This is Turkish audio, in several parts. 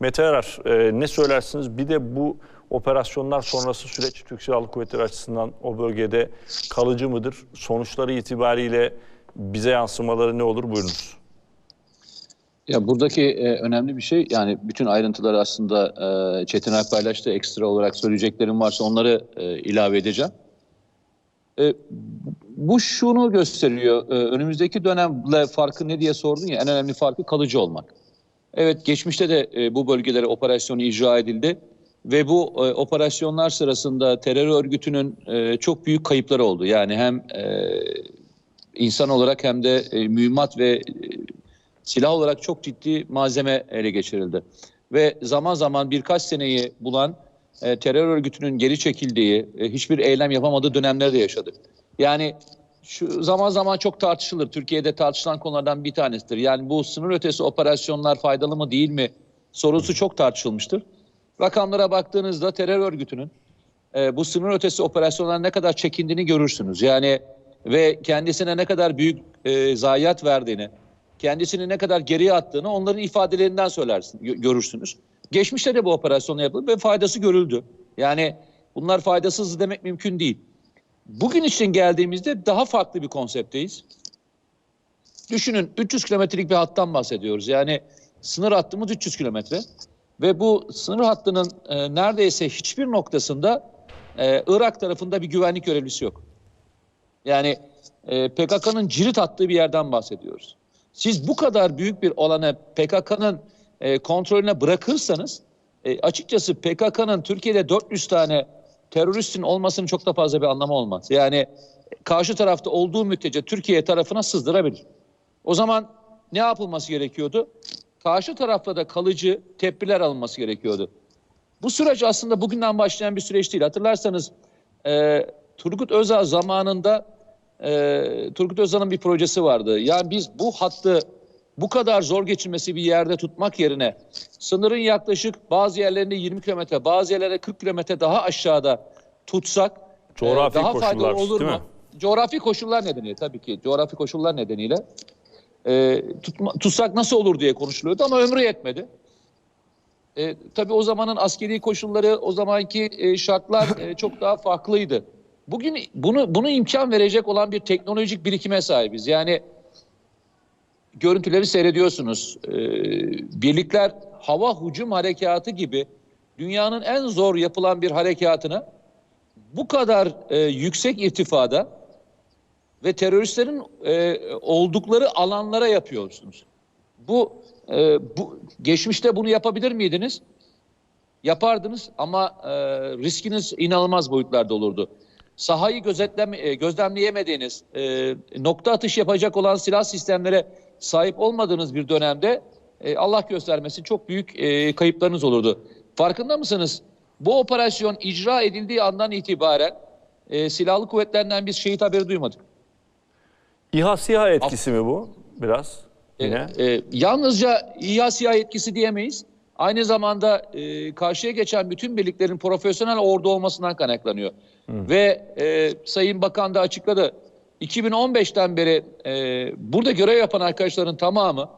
Mete Arar, e, ne söylersiniz? Bir de bu operasyonlar sonrası süreç Türk Silahlı Kuvvetleri açısından o bölgede kalıcı mıdır? Sonuçları itibariyle bize yansımaları ne olur? Buyurunuz. Ya buradaki e, önemli bir şey yani bütün ayrıntıları aslında e, Çetin Alp paylaştı. Ekstra olarak söyleyeceklerim varsa onları e, ilave edeceğim. E, bu şunu gösteriyor. E, önümüzdeki dönemle farkı ne diye sordun ya en önemli farkı kalıcı olmak. Evet geçmişte de e, bu bölgelere operasyon icra edildi ve bu e, operasyonlar sırasında terör örgütünün e, çok büyük kayıpları oldu. Yani hem e, insan olarak hem de e, mühimmat ve e, silah olarak çok ciddi malzeme ele geçirildi. Ve zaman zaman birkaç seneyi bulan e, terör örgütünün geri çekildiği, e, hiçbir eylem yapamadığı dönemleri de yaşadık. Yani şu zaman zaman çok tartışılır. Türkiye'de tartışılan konulardan bir tanesidir. Yani bu sınır ötesi operasyonlar faydalı mı değil mi sorusu çok tartışılmıştır. Rakamlara baktığınızda terör örgütünün e, bu sınır ötesi operasyonlar ne kadar çekindiğini görürsünüz. Yani ve kendisine ne kadar büyük e, zayiat verdiğini, kendisini ne kadar geriye attığını onların ifadelerinden söylersin, gö- görürsünüz. Geçmişte de bu operasyonlar yapıldı ve faydası görüldü. Yani bunlar faydasız demek mümkün değil. Bugün için geldiğimizde daha farklı bir konseptteyiz. Düşünün 300 kilometrelik bir hattan bahsediyoruz. Yani sınır hattımız 300 kilometre. Ve bu sınır hattının e, neredeyse hiçbir noktasında e, Irak tarafında bir güvenlik görevlisi yok. Yani e, PKK'nın cirit attığı bir yerden bahsediyoruz. Siz bu kadar büyük bir olanı PKK'nın e, kontrolüne bırakırsanız e, açıkçası PKK'nın Türkiye'de 400 tane teröristin olmasının çok da fazla bir anlamı olmaz. Yani karşı tarafta olduğu müddetçe Türkiye tarafına sızdırabilir. O zaman ne yapılması gerekiyordu? Karşı tarafta da kalıcı tedbirler alınması gerekiyordu. Bu süreç aslında bugünden başlayan bir süreç değil. Hatırlarsanız e, Turgut Özal zamanında e, Turgut Özal'ın bir projesi vardı. Yani biz bu hattı bu kadar zor geçilmesi bir yerde tutmak yerine sınırın yaklaşık bazı yerlerinde 20 kilometre, bazı yerlerde 40 kilometre daha aşağıda tutsak e, Coğrafi daha koşullar, faydalı olur mu? Coğrafi koşullar nedeniyle tabii ki. Coğrafi koşullar nedeniyle e, tutma, tutsak nasıl olur diye konuşuluyordu ama ömrü yetmedi. E, tabii o zamanın askeri koşulları, o zamanki e, şartlar e, çok daha farklıydı. Bugün bunu bunu imkan verecek olan bir teknolojik birikime sahibiz. Yani görüntüleri seyrediyorsunuz. E, birlikler hava hücum harekatı gibi dünyanın en zor yapılan bir harekatını bu kadar e, yüksek irtifada ve teröristlerin e, oldukları alanlara yapıyorsunuz. Bu, e, bu geçmişte bunu yapabilir miydiniz? Yapardınız ama e, riskiniz inanılmaz boyutlarda olurdu. Sahayı gözetleme, gözlemleyemediğiniz, e, nokta atış yapacak olan silah sistemlere sahip olmadığınız bir dönemde e, Allah göstermesin çok büyük e, kayıplarınız olurdu. Farkında mısınız? Bu operasyon icra edildiği andan itibaren e, silahlı kuvvetlerinden biz şehit haberi duymadık. İHA SİHA etkisi mi bu biraz? Yine. E, e, yalnızca İHA SİHA etkisi diyemeyiz. Aynı zamanda e, karşıya geçen bütün birliklerin profesyonel ordu olmasından kaynaklanıyor. Ve e, Sayın Bakan da açıkladı. 2015'ten beri e, burada görev yapan arkadaşların tamamı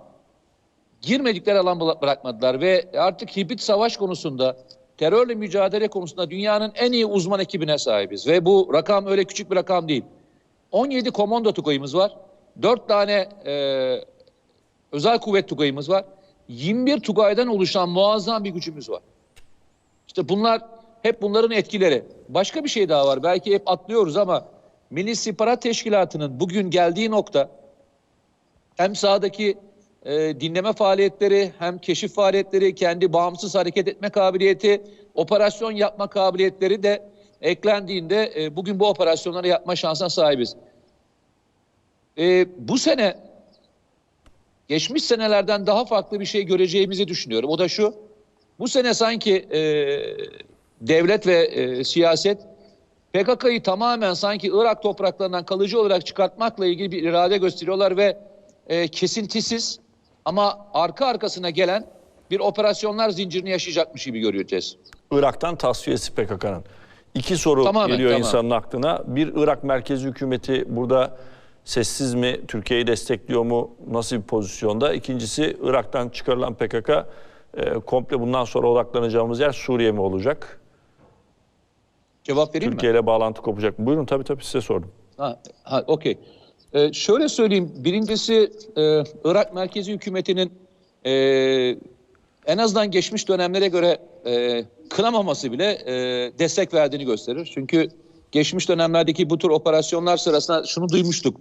girmedikleri alan bıra- bırakmadılar ve artık hibrit savaş konusunda terörle mücadele konusunda dünyanın en iyi uzman ekibine sahibiz ve bu rakam öyle küçük bir rakam değil. 17 komando tugayımız var. 4 tane e, özel kuvvet tugayımız var. 21 tugaydan oluşan muazzam bir gücümüz var. İşte bunlar hep bunların etkileri. Başka bir şey daha var. Belki hep atlıyoruz ama Milli İstihbarat Teşkilatı'nın bugün geldiği nokta hem sahadaki e, dinleme faaliyetleri hem keşif faaliyetleri, kendi bağımsız hareket etme kabiliyeti, operasyon yapma kabiliyetleri de eklendiğinde e, bugün bu operasyonları yapma şansına sahibiz. E, bu sene geçmiş senelerden daha farklı bir şey göreceğimizi düşünüyorum. O da şu, bu sene sanki e, devlet ve e, siyaset PKK'yı tamamen sanki Irak topraklarından kalıcı olarak çıkartmakla ilgili bir irade gösteriyorlar ve e, kesintisiz ama arka arkasına gelen bir operasyonlar zincirini yaşayacakmış gibi göreceğiz. Irak'tan tasfiyesi PKK'nın. İki soru Tamamen, geliyor tamam. insanın aklına. Bir Irak merkezi hükümeti burada sessiz mi? Türkiye'yi destekliyor mu? Nasıl bir pozisyonda? İkincisi Irak'tan çıkarılan PKK e, komple bundan sonra odaklanacağımız yer Suriye mi olacak? Cevap vereyim mi? Türkiye ile bağlantı kopacak mı? Buyurun tabii tabii size sordum. Ha, ha okey. Ee, şöyle söyleyeyim. Birincisi e, Irak merkezi hükümetinin e, en azından geçmiş dönemlere göre e, kınamaması bile e, destek verdiğini gösterir. Çünkü geçmiş dönemlerdeki bu tür operasyonlar sırasında şunu duymuştuk.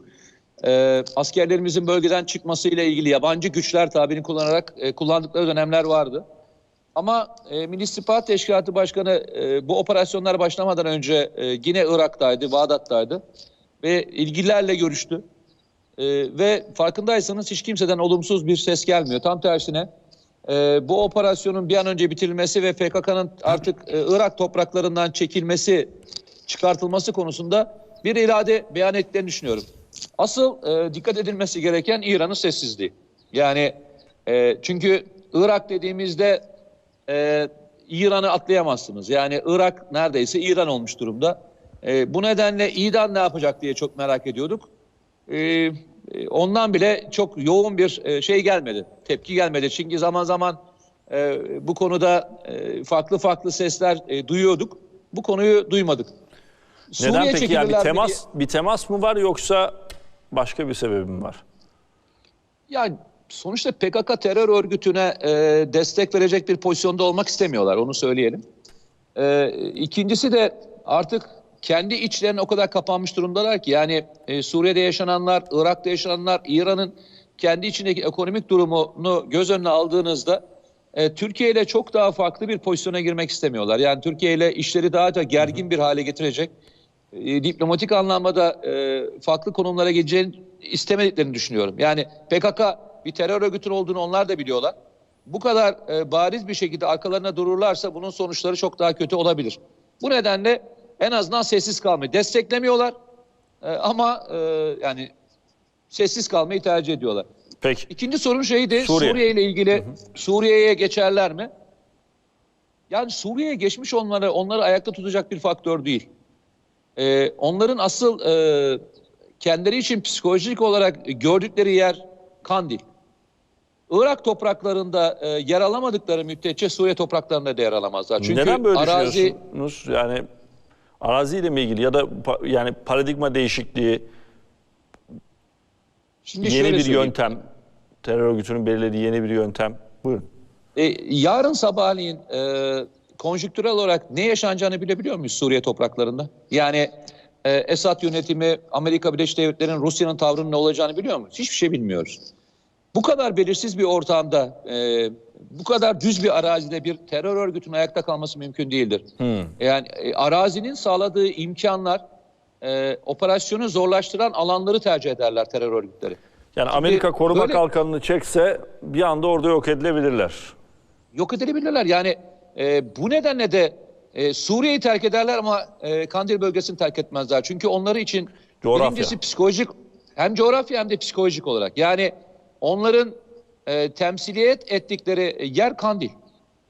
E, askerlerimizin bölgeden çıkmasıyla ilgili yabancı güçler tabirini kullanarak e, kullandıkları dönemler vardı. Ama e, Milli İstihbarat Teşkilatı Başkanı e, bu operasyonlar başlamadan önce e, yine Irak'taydı, Bağdat'taydı ve ilgililerle görüştü. E, ve farkındaysanız hiç kimseden olumsuz bir ses gelmiyor. Tam tersine e, bu operasyonun bir an önce bitirilmesi ve PKK'nın artık e, Irak topraklarından çekilmesi, çıkartılması konusunda bir irade beyan ettiklerini düşünüyorum. Asıl e, dikkat edilmesi gereken İran'ın sessizliği. Yani e, çünkü Irak dediğimizde e, İran'ı atlayamazsınız. Yani Irak neredeyse İran olmuş durumda. E, bu nedenle İran ne yapacak diye çok merak ediyorduk. E, e, ondan bile çok yoğun bir e, şey gelmedi, tepki gelmedi. Çünkü zaman zaman e, bu konuda e, farklı farklı sesler e, duyuyorduk. Bu konuyu duymadık. Neden Suriye peki ya bir temas bir temas mı var yoksa başka bir sebebi mi var? Ya sonuçta PKK terör örgütüne e, destek verecek bir pozisyonda olmak istemiyorlar. Onu söyleyelim. E, ikincisi de artık kendi içlerine o kadar kapanmış durumdalar ki yani e, Suriye'de yaşananlar, Irak'ta yaşananlar, İran'ın kendi içindeki ekonomik durumunu göz önüne aldığınızda e, Türkiye ile çok daha farklı bir pozisyona girmek istemiyorlar. Yani Türkiye ile işleri daha da gergin bir hale getirecek, e, diplomatik anlamda da e, farklı konumlara geleceğini istemediklerini düşünüyorum. Yani PKK bir terör örgütünün olduğunu onlar da biliyorlar. Bu kadar e, bariz bir şekilde arkalarına dururlarsa bunun sonuçları çok daha kötü olabilir. Bu nedenle en azından sessiz kalmayı desteklemiyorlar e, ama e, yani sessiz kalmayı tercih ediyorlar. Peki. İkinci sorun şeydi Suriye. Suriye, ile ilgili Suriye'ye geçerler mi? Yani Suriye'ye geçmiş onları onları ayakta tutacak bir faktör değil. Ee, onların asıl e, kendileri için psikolojik olarak gördükleri yer Kandil. Irak topraklarında e, yer alamadıkları müddetçe Suriye topraklarında da yer alamazlar. Çünkü Neden böyle arazi düşünüyorsunuz? Yani araziyle mi ilgili ya da yani paradigma değişikliği, şimdi yeni bir söyleyeyim. yöntem, terör örgütünün belirlediği yeni bir yöntem. Buyurun. E, yarın sabahleyin e, konjüktürel olarak ne yaşanacağını bilebiliyor muyuz Suriye topraklarında? Yani e, Esad yönetimi, Amerika Birleşik Devletleri'nin, Rusya'nın tavrının ne olacağını biliyor muyuz? Hiçbir şey bilmiyoruz. Bu kadar belirsiz bir ortamda, e, bu kadar düz bir arazide bir terör örgütünün ayakta kalması mümkün değildir. Hmm. Yani e, arazinin sağladığı imkanlar e, operasyonu zorlaştıran alanları tercih ederler terör örgütleri. Yani Amerika koruma böyle- kalkanını çekse bir anda orada yok edilebilirler. yok edebilirler. Yani e, bu nedenle de e, Suriye'yi terk ederler ama e, Kandil bölgesini terk etmezler. Çünkü onları için Coğrafya. birincisi psikolojik hem coğrafya hem de psikolojik olarak. Yani onların e, temsiliyet ettikleri yer Kandil.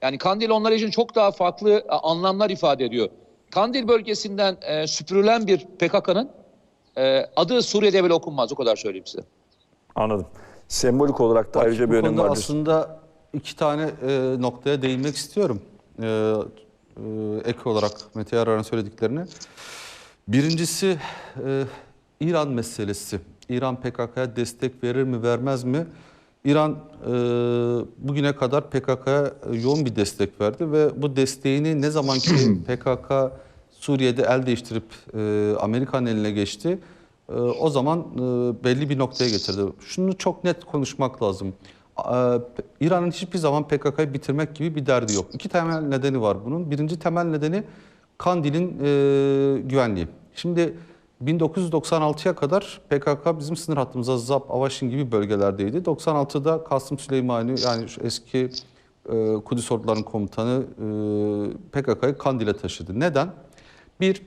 Yani Kandil onlar için çok daha farklı e, anlamlar ifade ediyor. Kandil bölgesinden e, süpürülen bir PKK'nın e, adı Suriye'de bile okunmaz. O kadar söyleyeyim size. Anladım. Sembolik olarak da Bak, ayrıca bu bir önemi konuda var. aslında iki tane e, noktaya değinmek istiyorum. E, e, ek olarak Mete Yarar'ın söylediklerini. Birincisi e, İran meselesi. İran PKK'ya destek verir mi vermez mi? İran e, bugüne kadar PKK'ya yoğun bir destek verdi ve bu desteğini ne zaman ki PKK Suriye'de el değiştirip e, Amerika'nın eline geçti, e, o zaman e, belli bir noktaya getirdi. Şunu çok net konuşmak lazım. E, İran'ın hiçbir zaman PKK'yı bitirmek gibi bir derdi yok. İki temel nedeni var bunun. Birinci temel nedeni Kandil'in e, güvenliği. Şimdi 1996'ya kadar PKK bizim sınır hattımıza Zap, Avaşin gibi bölgelerdeydi. 96'da Kasım Süleymani yani şu eski e, Kudüs ordularının komutanı e, PKK'yı Kandil'e taşıdı. Neden? Bir,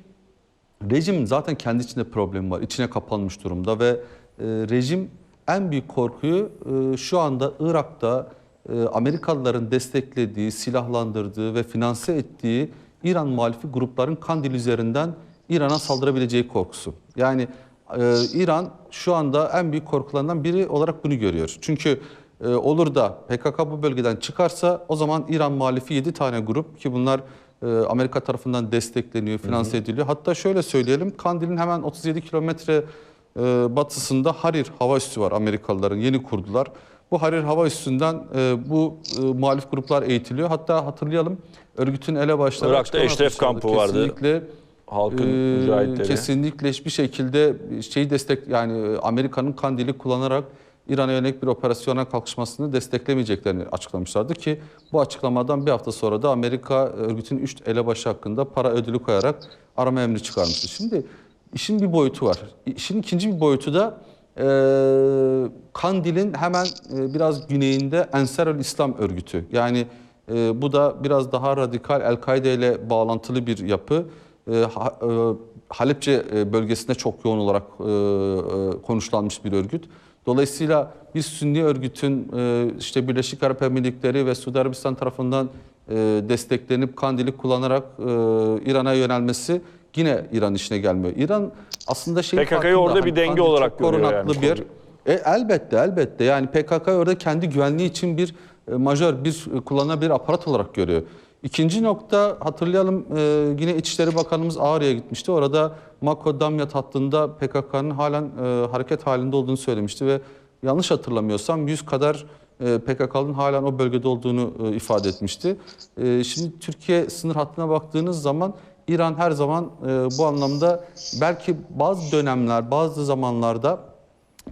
rejimin zaten kendi içinde problemi var. İçine kapanmış durumda ve e, rejim en büyük korkuyu e, şu anda Irak'ta e, Amerikalıların desteklediği, silahlandırdığı ve finanse ettiği İran muhalifi grupların Kandil üzerinden İran'a saldırabileceği korkusu. Yani e, İran şu anda en büyük korkularından biri olarak bunu görüyor. Çünkü e, olur da PKK bu bölgeden çıkarsa o zaman İran muhalifi 7 tane grup ki bunlar e, Amerika tarafından destekleniyor, finanse ediliyor. Hatta şöyle söyleyelim Kandil'in hemen 37 kilometre e, batısında Harir hava üssü var Amerikalıların yeni kurdular. Bu Harir hava üssünden e, bu e, muhalif gruplar eğitiliyor. Hatta hatırlayalım örgütün elebaşları Irak'ta Eşref kampı vardı. Kesinlikle Halkın ee, mücahitleri. Kesinlikle hiçbir şekilde şeyi destek yani Amerika'nın Kandil'i kullanarak İran'a yönelik bir operasyona kalkışmasını desteklemeyeceklerini açıklamışlardı ki bu açıklamadan bir hafta sonra da Amerika örgütün 3 elebaşı hakkında para ödülü koyarak arama emri çıkarmıştı. Şimdi işin bir boyutu var. İşin ikinci bir boyutu da e, Kandil'in hemen e, biraz güneyinde Ensarül İslam örgütü. Yani e, bu da biraz daha radikal El-Kaide ile bağlantılı bir yapı. E, ha- e, Halepçe e, bölgesinde çok yoğun olarak e, konuşlanmış bir örgüt. Dolayısıyla bir Sünni örgütün işte Birleşik Arap Emirlikleri ve Suudi Arabistan tarafından desteklenip Kandil'i kullanarak İran'a yönelmesi yine İran işine gelmiyor. İran aslında şey PKK'yı orada bir denge olarak görüyor yani bir e, elbette elbette yani PKK orada kendi güvenliği için bir majör bir kullanan bir aparat olarak görüyor. İkinci nokta hatırlayalım e, yine İçişleri Bakanımız Ağrı'ya gitmişti. Orada Mako Damyat hattında PKK'nın halen e, hareket halinde olduğunu söylemişti ve yanlış hatırlamıyorsam 100 kadar e, PKK'nın halen o bölgede olduğunu ifade etmişti. Şimdi Türkiye sınır hattına baktığınız zaman İran her zaman bu anlamda belki bazı dönemler, bazı zamanlarda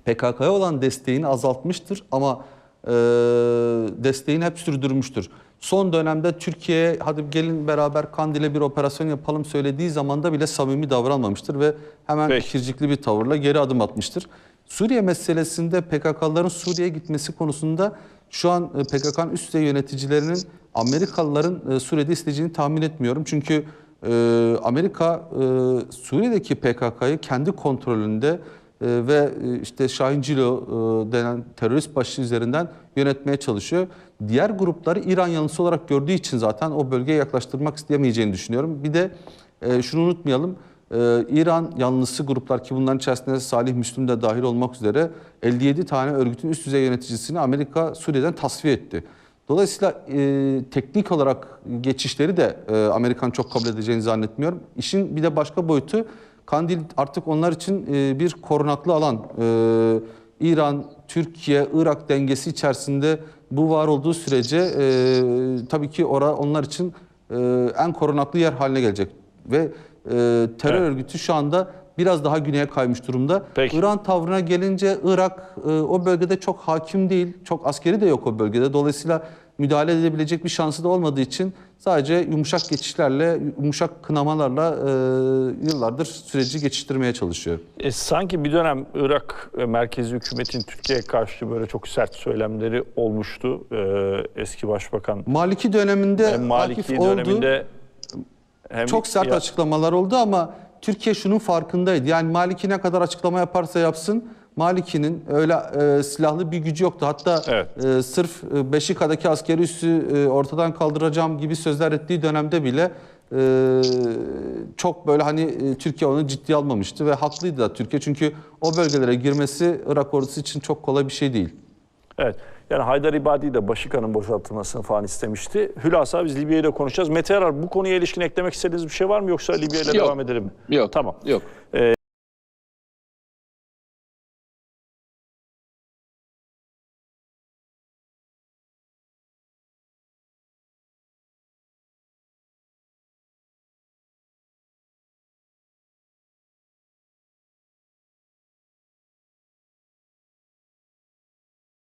PKK'ya olan desteğini azaltmıştır ama e, desteğini hep sürdürmüştür. Son dönemde Türkiye'ye hadi gelin beraber Kandil'e bir operasyon yapalım söylediği zaman da bile samimi davranmamıştır ve hemen Peki. kircikli bir tavırla geri adım atmıştır. Suriye meselesinde PKK'ların Suriye'ye gitmesi konusunda şu an e, PKK'nın üst düzey yöneticilerinin Amerikalıların e, Suriye'de isteyeceğini tahmin etmiyorum. Çünkü e, Amerika Suriye'deki PKK'yı kendi kontrolünde ve e, işte Şahin Cilo e, denen terörist başı üzerinden yönetmeye çalışıyor. Diğer grupları İran yanlısı olarak gördüğü için zaten o bölgeye yaklaştırmak isteyemeyeceğini düşünüyorum. Bir de e, şunu unutmayalım. Ee, İran yanlısı gruplar ki bunların içerisinde Salih Müslüm de dahil olmak üzere 57 tane örgütün üst düzey yöneticisini Amerika Suriye'den tasfiye etti. Dolayısıyla e, teknik olarak geçişleri de e, Amerikan çok kabul edeceğini zannetmiyorum. İşin bir de başka boyutu Kandil artık onlar için e, bir korunaklı alan. E, İran, Türkiye, Irak dengesi içerisinde bu var olduğu sürece e, tabii ki ora onlar için e, en korunaklı yer haline gelecek. Ve e, terör Evet. örgütü şu anda biraz daha güneye kaymış durumda. Peki. İran tavrına gelince Irak e, o bölgede çok hakim değil, çok askeri de yok o bölgede. Dolayısıyla müdahale edebilecek bir şansı da olmadığı için sadece yumuşak geçişlerle, yumuşak kınamalarla e, yıllardır süreci geçiştirmeye çalışıyor. E, sanki bir dönem Irak e, merkezi hükümetin Türkiye'ye karşı böyle çok sert söylemleri olmuştu. E, eski başbakan Maliki döneminde hem Maliki Akif oldu. döneminde hem Çok sert ya- açıklamalar oldu ama Türkiye şunun farkındaydı. Yani Maliki ne kadar açıklama yaparsa yapsın Maliki'nin öyle e, silahlı bir gücü yoktu. Hatta Evet. e, sırf e, Beşika'daki askeri üssü e, ortadan kaldıracağım gibi sözler ettiği dönemde bile e, çok böyle hani e, Türkiye onu ciddiye almamıştı ve haklıydı da Türkiye. Çünkü o bölgelere girmesi Irak ordusu için çok kolay bir şey değil. Evet. Yani Haydar İbadi de Başıkan'ın boşaltılmasını falan istemişti. Hülasa biz Libya'yı da konuşacağız. Mete Arar bu konuya ilişkin eklemek istediğiniz bir şey var mı yoksa Libya ile Yok. devam edelim mi? Yok. Tamam. Yok.